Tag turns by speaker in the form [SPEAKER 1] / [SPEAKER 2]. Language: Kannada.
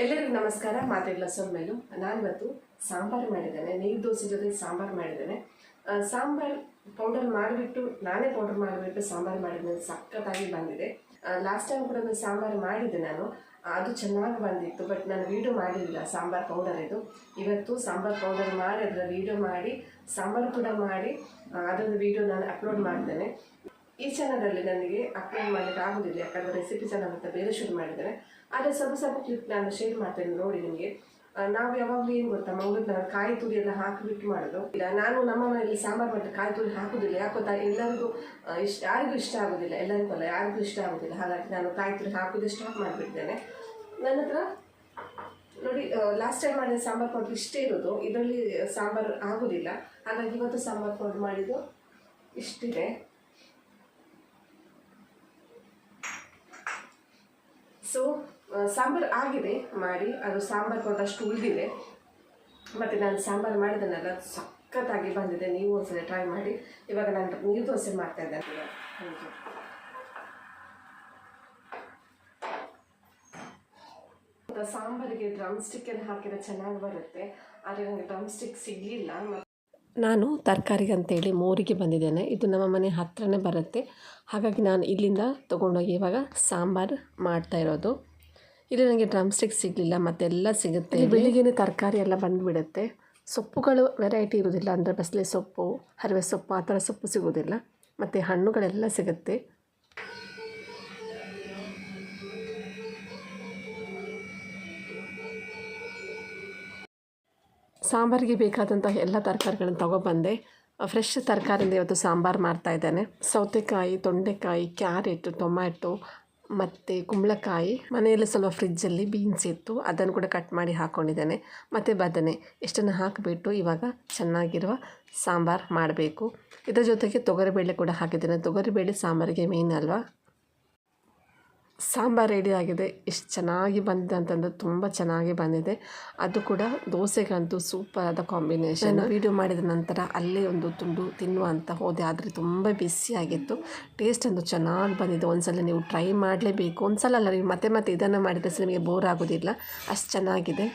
[SPEAKER 1] ಎಲ್ಲರಿಗೂ ನಮಸ್ಕಾರ. ಮಾತೆಗಳ ಮೇಲು. ನಾನಿವತ್ತು ಸಾಂಬಾರು ಮಾಡಿದ್ದೇನೆ. ನೀರು ದೋಸೆ ಜೊತೆ ಸಾಂಬಾರು ಮಾಡಿದ್ದೇನೆ. ಸಾಂಬಾರ್ ಪೌಡರ್ ಮಾಡಿಬಿಟ್ಟು, ನಾನೇ ಪೌಡರ್ ಮಾಡಿಬಿಟ್ಟು ಸಾಂಬಾರು ಮಾಡಿದ್ದೇನೆ ಸಖತ್ತಾಗಿ ಬಂದಿದೆ. ಲಾಸ್ಟ್ ಟೈಮ್ ಕೂಡ ಒಂದು ಸಾಂಬಾರು ಮಾಡಿದ್ದೆ ನಾನು. ಅದು ಚೆನ್ನಾಗಿ ಬಂದಿತ್ತು ಬಟ್ ನಾನು ವೀಡಿಯೋ ಮಾಡಿರಲಿಲ್ಲ ಸಾಂಬಾರು ಪೌಡರ್ ಇದು. ಇವತ್ತು ಸಾಂಬಾರು ಪೌಡರ್ ಮಾಡಿ, ಅದರ ವೀಡಿಯೋ ಮಾಡಿ, ಸಾಂಬಾರು ಕೂಡ ಮಾಡಿ ಅದೊಂದು ವೀಡಿಯೋ ನಾನು ಅಪ್ಲೋಡ್ ಮಾಡ್ತೇನೆ. ಈ ಚಾನಲಲ್ಲಿ ನನಗೆ ಅಪ್ಲೋಡ್ ಮಾಡಲಿಕ್ಕೆ ಆಗೋದಿಲ್ಲ, ಯಾಕಂದರೆ ರೆಸಿಪಿ ಚಾನಲ್ ಬೇರೆ ಶುರು ಮಾಡಿದ್ದೇನೆ. ಆದರೆ ಸ್ವಲ್ಪ ಸ್ವಲ್ಪ ಕ್ಲಿಪ್ ನಾನು ಶೇರ್ ಮಾಡ್ತೇನೆ ನೋಡಿ ನಿಮಗೆ. ನಾವು ಯಾವಾಗಲೂ ಏನು ಗೊತ್ತಾ ಮಂಗಳೂರು ಕಾಯಿ ತುರಿ ಎಲ್ಲ ಹಾಕಿಬಿಟ್ಟು ಮಾಡೋದು. ಇಲ್ಲ, ನಾನು ನಮ್ಮ ಮನೆಯಲ್ಲಿ ಸಾಂಬಾರು ಮಾಡಿದ್ರೆ ಕಾಯಿ ತುರಿ ಹಾಕುದಿಲ್ಲ. ಯಾಕೋತಾ ಎಲ್ಲರಿಗೂ ಇಷ್ಟ, ಯಾರಿಗೂ ಇಷ್ಟ ಆಗೋದಿಲ್ಲ. ಎಲ್ಲರಿಗೂ ಅಲ್ಲ, ಯಾರಿಗೂ ಇಷ್ಟ ಆಗೋದಿಲ್ಲ. ಹಾಗಾಗಿ ನಾನು ಕಾಯಿ ತುರಿ ಹಾಕೋದು ಸ್ಟಾಪ್ ಮಾಡಿಬಿಟ್ಟಿದ್ದೇನೆ ನನ್ನ ಹತ್ರ, ನೋಡಿ ಲಾಸ್ಟ್ ಟೈಮ್ ಮಾಡಿದ ಸಾಂಬಾರು ಪೌಡರ್ ಇಷ್ಟೇ ಇರೋದು. ಇದರಲ್ಲಿ ಸಾಂಬಾರು ಆಗೋದಿಲ್ಲ. ಹಾಗಾಗಿ ಇವತ್ತು ಸಾಂಬಾರು ಪೌಡರ್ ಮಾಡಿದ್ದು ಇಷ್ಟಿದೆ. ಸೊ ಸಾಂಬಾರು ಆಗಿದೆ ಮಾಡಿ, ಅದು ಸಾಂಬಾರು ಕೊಟ್ಟಷ್ಟು ಉಳಿದಿದೆ. ಮತ್ತು ನಾನು ಸಾಂಬಾರು ಮಾಡಿದ್ದನ್ನೆಲ್ಲ ಸಖತ್ತಾಗಿ ಬಂದಿದೆ. ನೀವು ಒಂದ್ಸಲ ಟ್ರೈ ಮಾಡಿ. ಇವಾಗ ನಾನು ನೀರು ದೋಸೆ ಮಾಡ್ತಾ ಇದ್ದೇನೆ. ಹೌದು. ಸಾಂಬಾರಿಗೆ ಡ್ರಮ್ ಸ್ಟಿಕ್ಕನ್ನು ಹಾಕಿದ್ರೆ ಚೆನ್ನಾಗಿ ಬರುತ್ತೆ. ಆದರೆ ನನಗೆ ಡ್ರಮ್ ಸ್ಟಿಕ್ ಸಿಗಲಿಲ್ಲ. ನಾನು ತರಕಾರಿಗೆ ಅಂತೇಳಿ ಮೋರಿಗೆ ಬಂದಿದ್ದೇನೆ. ಇದು ನಮ್ಮ ಮನೆ ಹತ್ರನೇ ಬರುತ್ತೆ. ಹಾಗಾಗಿ ನಾನು ಇಲ್ಲಿಂದ ತೊಗೊಂಡೋಗಿ ಇವಾಗ ಸಾಂಬಾರು ಮಾಡ್ತಾ ಇರೋದು. ಇಲ್ಲಿ ನನಗೆ ಡ್ರಮ್ ಸ್ಟಿಕ್ ಸಿಗಲಿಲ್ಲ, ಮತ್ತೆಲ್ಲ ಸಿಗುತ್ತೆ ಇಲ್ಲಿ. ಬೆಳಿಗ್ಗೆನೇ ತರಕಾರಿ ಎಲ್ಲ ಬಂದುಬಿಡುತ್ತೆ. ಸೊಪ್ಪುಗಳು ವೆರೈಟಿ ಇರೋದಿಲ್ಲ ಅಂದರೆ ಬಸಳೆ ಸೊಪ್ಪು, ಹರಿವೆ ಸೊಪ್ಪು, ಆ ಥರ ಸೊಪ್ಪು ಸಿಗೋದಿಲ್ಲ ಮತ್ತು ಹಣ್ಣುಗಳೆಲ್ಲ ಸಿಗುತ್ತೆ. ಸಾಂಬಾರಿಗೆ ಬೇಕಾದಂಥ ಎಲ್ಲ ತರಕಾರಿಗಳನ್ನು ತೊಗೊಬಂದೆ. ಫ್ರೆಶ್ ತರಕಾರಿಯಿಂದ ಇವತ್ತು ಸಾಂಬಾರು ಮಾಡ್ತಾ ಇದ್ದೇನೆ. ಸೌತೆಕಾಯಿ, ತೊಂಡೆಕಾಯಿ, ಕ್ಯಾರೆಟ್, ಟೊಮ್ಯಾಟೊ ಮತ್ತು ಕುಂಬಳಕಾಯಿ. ಮನೆಯಲ್ಲಿ ಸ್ವಲ್ಪ ಫ್ರಿಜ್ಜಲ್ಲಿ ಬೀನ್ಸ್ ಇತ್ತು. ಅದನ್ನು ಕೂಡ ಕಟ್ ಮಾಡಿ ಹಾಕ್ಕೊಂಡಿದ್ದೇನೆ ಮತ್ತು ಬದನೆ. ಇಷ್ಟನ್ನು ಹಾಕಿಬಿಟ್ಟು ಇವಾಗ ಚೆನ್ನಾಗಿರುವ ಸಾಂಬಾರು ಮಾಡಬೇಕು. ಇದರ ಜೊತೆಗೆ ತೊಗರಿಬೇಳೆ ಕೂಡ ಹಾಕಿದ್ದೇನೆ. ತೊಗರಿಬೇಳೆ ಸಾಂಬಾರಿಗೆ ಮೇನ್ ಅಲ್ವಾ? ಸಾಂಬಾರು ರೆಡಿ ಆಗಿದೆ. ಎಷ್ಟು ಚೆನ್ನಾಗಿ ಬಂದಿದೆ ಅಂತಂದರೆ ತುಂಬ ಚೆನ್ನಾಗಿ ಬಂದಿದೆ. ಅದು ಕೂಡ ದೋಸೆಗಂತೂ ಸೂಪರ್ ಆದ ಕಾಂಬಿನೇಷನ್ ವಿಡಿಯೋ ಮಾಡಿದ ನಂತರ ಅಲ್ಲೇ ಒಂದು ತುಂಡು ತಿನ್ನುವ ಅಂತ ಹೋದೆ. ಆದರೆ ತುಂಬ ಬಿಸಿಯಾಗಿತ್ತು ಟೇಸ್ಟ್ ಅಂತೂ ಚೆನ್ನಾಗಿ ಬಂದಿದೆ. ಒಂದ್ಸಲ ನೀವು ಟ್ರೈ ಮಾಡಲೇಬೇಕು. ಒಂದ್ಸಲ ಅಲ್ಲ, ನೀವು ಮತ್ತೆ ಮತ್ತೆ ಇದನ್ನು ಮಾಡಿದರೆ ಸಹ ನಿಮಗೆ ಬೋರ್ ಆಗೋದಿಲ್ಲ ಅಷ್ಟು ಚೆನ್ನಾಗಿದೆ.